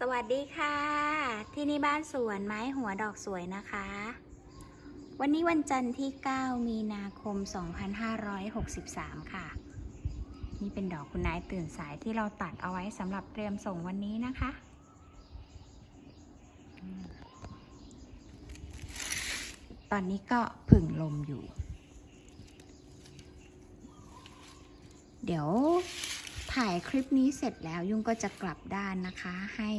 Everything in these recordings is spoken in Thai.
สวัสดีค่ะ ที่นี่บ้านสวนไม้หัวดอกสวยนะคะ วันนี้วันจันทร์ที่ 9 มีนาคม 2563 ค่ะ นี่เป็นดอกคุณนายตื่นสายที่เราตัดเอาไว้สำหรับเตรียมส่งวันนี้นะคะ ตอนนี้ก็ผึ่งลมอยู่ เดี๋ยว ถ่ายคลิปนี้เสร็จแล้วยุ่งก็จะกลับด้านนะคะ ให้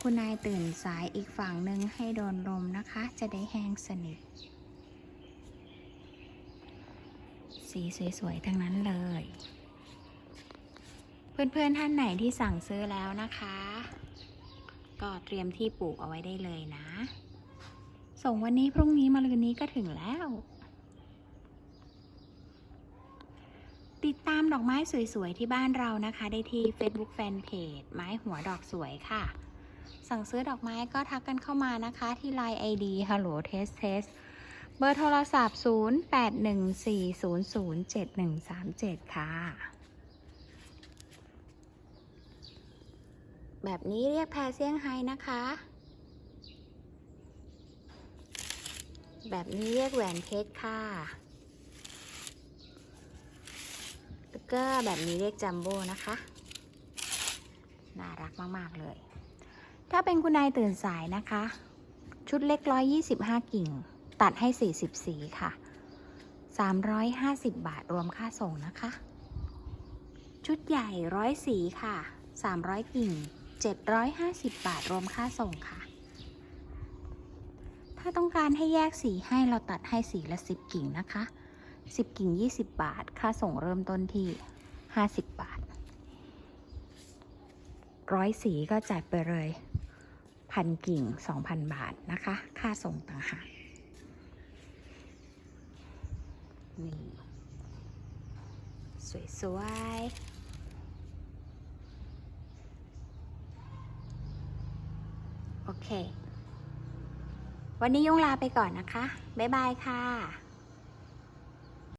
คุณนายตื่นสายอีกฝั่งหนึ่งให้โดนลมนะคะ จะได้แห้งสนิท สีสวยๆทั้งนั้นเลย เพื่อนๆท่านไหนที่สั่งซื้อแล้วนะคะ ก็เตรียมที่ปลูกเอาไว้ได้เลยนะ ส่งวันนี้พรุ่งนี้มะรืนนี้ก็ถึงแล้ว ติดตามดอกไม้สวยๆ ที่บ้านเรานะคะ ได้ที่ Facebook Fanpage ไม้หัวดอกสวยค่ะ สั่งซื้อดอกไม้ก็ทักกันเข้ามานะคะที่ Line ID Hello Test Test เบอร์โทรศัพท์ 0814007137 ค่ะ แบบนี้เรียกแพรเซี่ยงไฮ้นะคะ แบบนี้เรียกแหวนเพชรค่ะ แล้วก็แบบนี้เรียกจัมโบ้นะคะ น่ารักมาก ๆ เลย ถ้าเป็นคุณนายตื่นสายนะคะ ชุดเล็ก 125 กิ่ง ตัดให้ 40 สีค่ะ 350 บาทรวมค่าส่งนะคะ ชุดใหญ่ร้อยสีค่ะ 300 กิ่ง 750 บาทรวมค่าส่งค่ะ ถ้าต้องการให้แยกสีให้เราตัดให้สีละ 10 กิ่งนะคะ 10 กิ่ง 20 บาท ค่าส่งเริ่มต้นที่ 50 บาท ร้อยสีก็จ่ายไปเลยพันกิ่ง 2,000 บาทนะคะ ค่าส่งต่างหากนี่สวยๆโอเค วันนี้ยุ่งลาไปก่อนนะคะ บ๊ายบายค่ะ